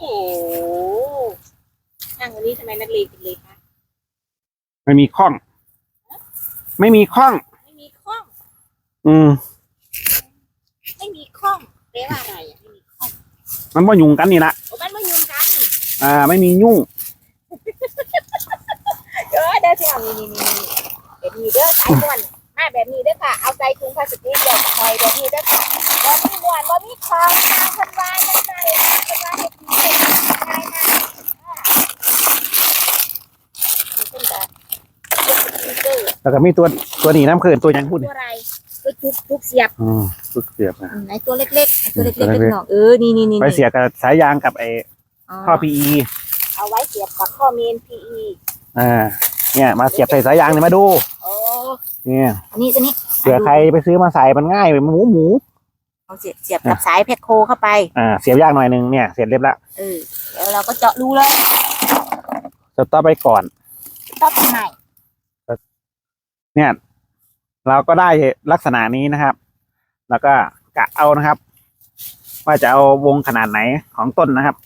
โอ้นั่งวันนี้ทำไมนักเลงจังเลยคะไม่มีข้อง ไม่มีข้อง ไม่มีข้อง อืม ไม่มีข้องแปลว่าอะไรอะไม่มีข้องมันว่ายุงกันนี่ละโอ้มันไม่ยุ่งกันอ่า ไม่มียุ่ง เด้อเด้อที่เอานี่นี่นี่แบบนี้เด้อไอ้ม้วนมาแบบนี้เด้อค่ะ เอาใจถุงพลาสติกแบบคอยแบบนี้เด้อค่ะบ่มีม้วนบ่มีคองทางคนวายจังไดคนวายเฮ็ดดีเฮ็ดดีง่ายมากนี่เพิ่นก็เฮ็ดสติ๊กเกอร์ แล้วก็มีตัวตัวนี้น้ำเขินตัวยังพูดตัวอะไรตัวจุกจุกเสียบอืมตัวเสียบนะอืมไอ้ตัวเล็กๆไอ้ตัวเล็กตัวๆเล็กๆเป็นหนอกเออนี่นี่นี่ไปเสียบกับสายยางกับไอ้อ๋อท่อ PE เอาไว้เสียบกับข้อเมน PE อ่าเนี่ยมาเสียบใส่สายยางเนี่ยมาดูโอ้เนี่ยอันนี้ตัวนี้เผื่อใครไปซื้อมาใส่มันง่ายหมูหมูเอาเสียบเสียบกับสายเพชรโคเข้าไปอ่าเสียบยากหน่อยหนึงเนี่ยเสร็จเรียบร้อยเออแล้วเราก็เจาะรูเลยสต็อปไปก่อนต้องทำไม เนี่ย เราก็ได้ลักษณะนี้นะครับ แล้วก็กะเอานะครับ ว่าจะเอาวงขนาดไหนของต้นนะครับ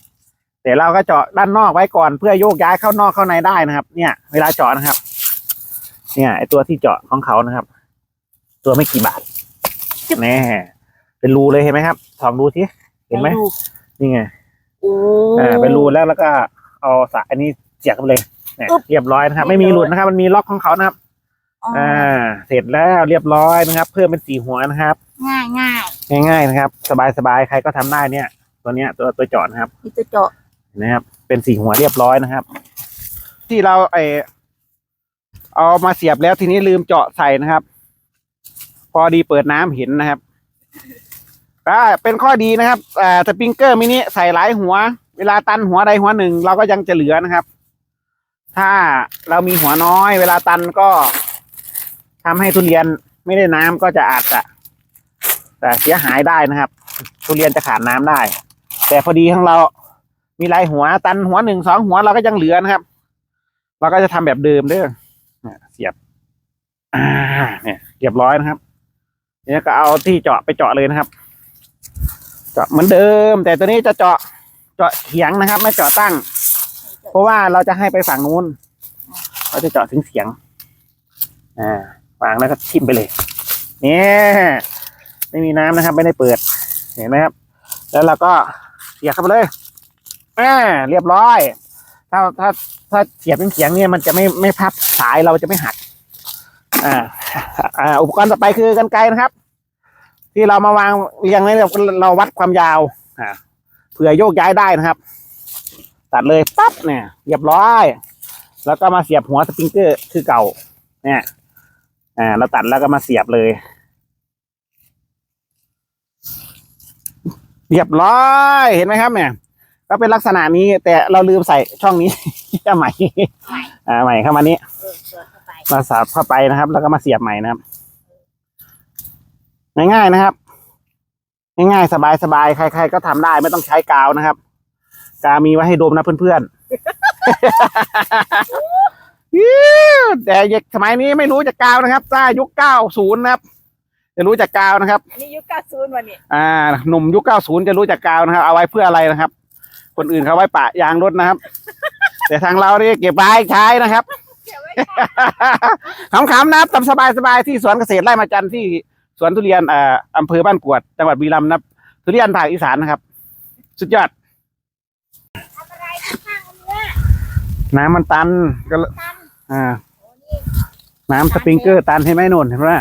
เดี๋ยวเราก็เจาะด้านนอกไว้ก่อนเพื่อโยกย้ายเข้านอกเข้าในได้นะครับ เนี่ย เวลาเจาะนะครับ เนี่ยไอตัวที่เจาะของเขานะครับ ตัวไม่กี่บาทแน่เป็นรูเลยเห็นไหมครับสองรูที่เห็นไหมดูนี่ไงโอ้อ่าเป็นรูแล้วแล้วก็เอาสายอันนี้เสียบเข้าไปเลยเนี่ยเรียบร้อยนะครับ ไม่มีหลุดนะครับ มันมีล็อกของเขานะครับ อ๋ออ่า เสร็จแล้วเรียบร้อยนะครับ เพิ่มเป็นสี่หัวนะครับ ง่ายง่ายง่ายๆนะครับ สบายๆใครก็ทำได้เนี่ย ตัวเนี้ยตัวตัวเจาะนะครับมีตัวเจาะเห็นะครับ เป็นสี่หัวเรียบร้อยนะครับ ที่เราไอเอามาเสียบแล้วทีนี้ลืมเจาะใส่นะครับ พอดีเปิดน้ำเห็นนะครับก็เป็นข้อดีนะครับอ่าสปริงเกอร์มินิใส่หลายหัว เวลาตันหัวใดหัวหนึ่ง เราก็ยังจะเหลือนะครับ ถ้าเรามีหัวน้อย เวลาตันก็ ทำให้ทุเรียนไม่ได้น้ำก็จะอาจจะแต่เสียหายได้นะครับ ทุเรียนจะขาดน้ำได้ แต่พอดีของเรา มีลายหัวตันหัวหนึ่งสองหัวเราก็ยังเหลือนะครับ เราก็จะทำแบบเดิมเด้อเนี่ยเสียบ อ่า เนี่ยเรียบร้อยนะครับเนี่ยก็เอาที่เจาะไปเจาะเลยนะครับ เจาะเหมือนเดิม แต่ตัวนี้จะเจาะเจาะเฉียงนะครับ ไม่เจาะตั้ง เพราะว่าเราจะให้ไปฝั่งนู้นเราจะเจาะถึงเสียง อ่า วางแล้วก็ทิ่มไปเลยเนี่ยไม่มีน้ำนะครับ ไม่ได้เปิด เห็นไหมครับ แล้วเราก็เสียบเข้าไปเลยอ่าเรียบร้อย ถ้าถ้าถ้าเสียบเป็นเสียงเนี่ยมันจะไม่ไม่พับสายเราจะไม่หัก อ่า อ่า อุปกรณ์ต่อไปคือกันไกรนะครับ ที่เรามาวางเรียงไว้เราเราวัดความยาวอ่าเผื่อโยกย้ายได้นะครับ ตัดเลยปั๊บเนี่ย เรียบร้อย แล้วก็มาเสียบหัวสปริงเกอร์คือเก่า เนี่ย อ่าเราตัดแล้วก็มาเสียบเลย เรียบร้อยเห็นไหมครับเนี่ยก็เป็นลักษณะนี้แต่เราลืมใส่ช่องนี้ ใหม่อ่าใหม่เข้ามานี้เออเสือเข้าไปมาสับเข้าไปนะครับ แล้วก็มาเสียบใหม่นะครับ ง่ายๆนะครับ ง่ายๆสบายๆใคร ๆ ก็ทำได้ไม่ต้องใช้กาวนะครับ กาวมีไว้ให้ดมนะเพื่อนๆอิ๊ว แต่เด็กสมัยนี้ไม่รู้จักกาวนะครับถ้ายุคเก้าศูนย์นะครับ จะรู้จักกาวนะครับ อันนี้ยุคเก้าศูนย์วันนี้ อ่า หนุ่มยุค90จะรู้จักกาวนะครับ เอาไว้เพื่ออะไรนะครับ คนอื่นเขาไว้ปะยางรถนะครับ แต่ทางเราเนี่ยเก็บไว้ใช้นะครับเก็บไว้ขำๆนะครับทำสบายๆที่สวนเกษตรไร่มาจันทร์ที่สวนทุเรียนเอ่ออำเภอบ้านกวด จังหวัดบุรีรัมย์นะครับทุเรียนภาคอีสานนะครับ สุดยอดทำอะไรข้างๆเนื้อน้ำมันตันก็เลยตัน อ่าโอ้นี่น้ำสปริงเกอร์ตันให้ไหมนุ่นเห็นไหม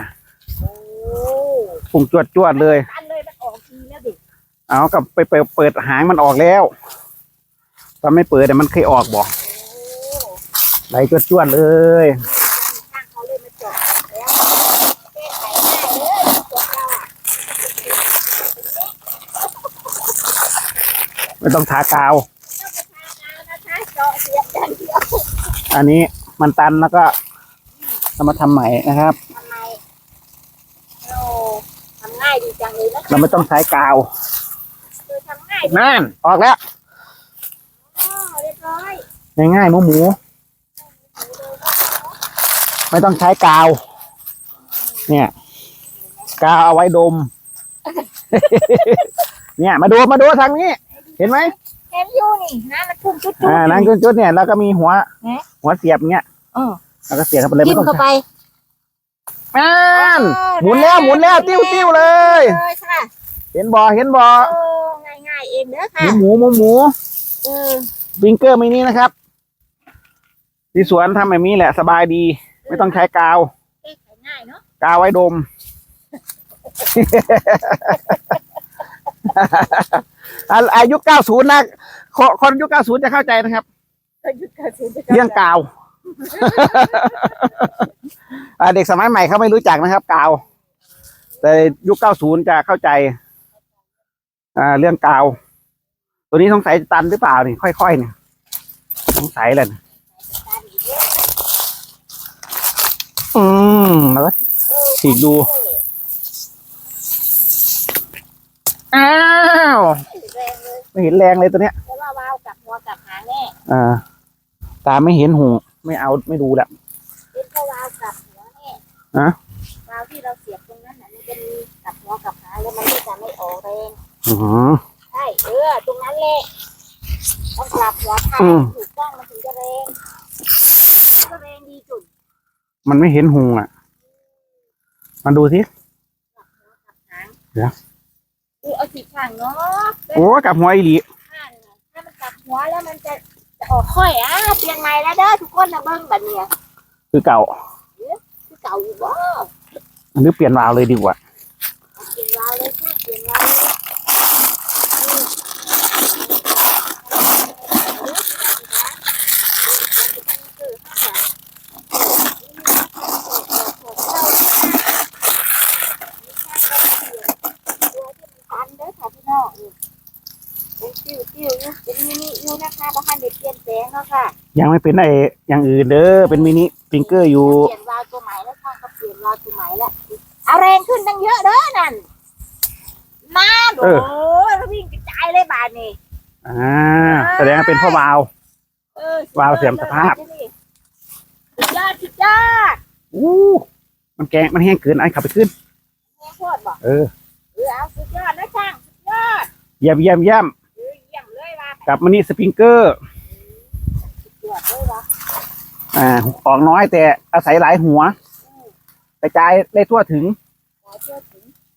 โอ้ปุ่งจวดๆเลย ตันเลยมันออกทีแล้วดิ เอากับไปเปิดเปิดหางมันออกแล้ว ตอนไม่เปิดแต่มันเคยออกบอกโอ้ไหลจวดๆเลยข้างเขาเลยมาเจาะแล้วแก้ไขง่ายเลยเจาะเราอะไม่ต้องทากาวต้องไปทางเอานะคะเจาะเสียบอย่างเดียวอันนี้ มันตันแล้วก็เรามาทำใหม่นะครับ ทำไมโอ้ทำง่ายดีจังเลยนะเราไม่ต้องใช้กาวคือทำง่ายดีนั่นออกแล้วอ๋อเรียบร้อยง่ายๆหมูหมู ไม่ต้องใช้กาว เนี่ย กาวเอาไว้ดม เนี่ย มาดูมาดูทางนี้ เห็นไหมแค่ เห็นอยู่นี่นะมันพุ่งจุดๆอ่านั่นจุดๆเนี่ยแล้วก็มีหัวเอ๊ะหัวเสียบเงี้ยเออแล้วก็เสียบเข้าไปเลยทิ่ไม่มต้องเข้าไปอ่านเออหมุนแล้วหมุนแล้วติ้วติ้วเลย เลยค่ะเห็นบ่เห็นบ่เออง่ายๆเองเด้อหค่ะมูหมูหมูหมูเออวิงเกอร์มินินะครับ ที่สวนทำแบบนี้แหละสบายดี ไม่ต้องใช้กาว แก้ไขง่ายเนาะ กาวไว้ดม อะอายุ90นะคนคนยุค90จะเข้าใจนะครับก็ยุดกระสุนจะเรื่องกาวอะเด็กสมัยใหม่เขาไม่รู้จักนะครับกาว แต่ยุค90จะเข้าใจอ่าเรื่องกาว ตัวนี้สงสัยจะตันหรือเปล่านี่ค่อยๆเนี่ยสงสัยแหละอืมแล้วก็ฉีกดู อ้าว แรงเลย ไม่เห็นแรงเลยตัวเนี้ยเพราะว่าวาวกลับหัวกลับหางแน่อ่า ตาไม่เห็นหูไม่เอาไม่ดูละเป็นเพราะวาวกลับหัวแน่ฮะวาวที่เราเสียบตรงนั้นน่ะมันจะมีกลับหัวกลับหางแล้วมันก็จะไม่ออกแรงอือใช่เออตรงนั้นแหละต้องกลับหัวทางอืมถูกต้องมันถึงจะแรงก็แรงดีจุดมันไม่เห็นหูอะมันดูสิหางเดี๋ยว ดูเอาสีข้างเนาะโอ้กลับหัวอีหลีข้างน่ะถ้ามันกลับหัวแล้วมันจะจะออกค่อยอะเปลี่ยนใหม่แล้วเด้อทุกคนนะเบิ้งแบบเนี้ยคือเก่าคือเก่าอยู่บ่หรือเปลี่ยนวาล์วเลยดีกว่า เปลี่ยนวาวเลยค่ะเปลี่ยนวาวเลยตันเด้อค่ะพี่น้องนี่เป็นติ้วติ้วอยู่เป็นมินิอยู่นะคะบ้านเด็กเปลี่ยนแปลงเนาะ ค่ะยังไม่เป็นไออย่างอื่นเด้อเป็นมินิฟิงเกอร์อยู่เปลี่ยนวาล์วตัวใหม่แล้วค่ะก็เปลี่ยนวาล์วตัวใหม่แล้วเอาแรงขึ้นตั้งเยอะเด้อนั่นมาโอ้ยวิ่งกระจายเลยบาทนี่อ่าแสดงว่าเป็นพ่อวาล์วเออวาล์วเสื่อมสภาพสุดยอดสุดยอดอู้มันแกงมันแห้งเกินไอ้ขับไปขึ้นแม่โคตรบอกเออเออเอาสุดยอดนะช่างสุดยอดเยี่ยมเยี่ยมเยี่ยมเออเยี่ยมเลยว่ากับมินิสปริงเกอร์ สุดยอดเลยว่า อ่าออกน้อยแต่อาศัยหลายหัวกระจายได้ทั่วถึง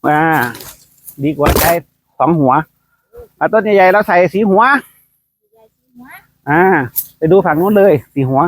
อ่าดีกว่าใช้สองหัวอ่าต้นใหญ่ๆเราใส่สีหัวอ่า ไปดูฝั่งนู้นเลย สีหัว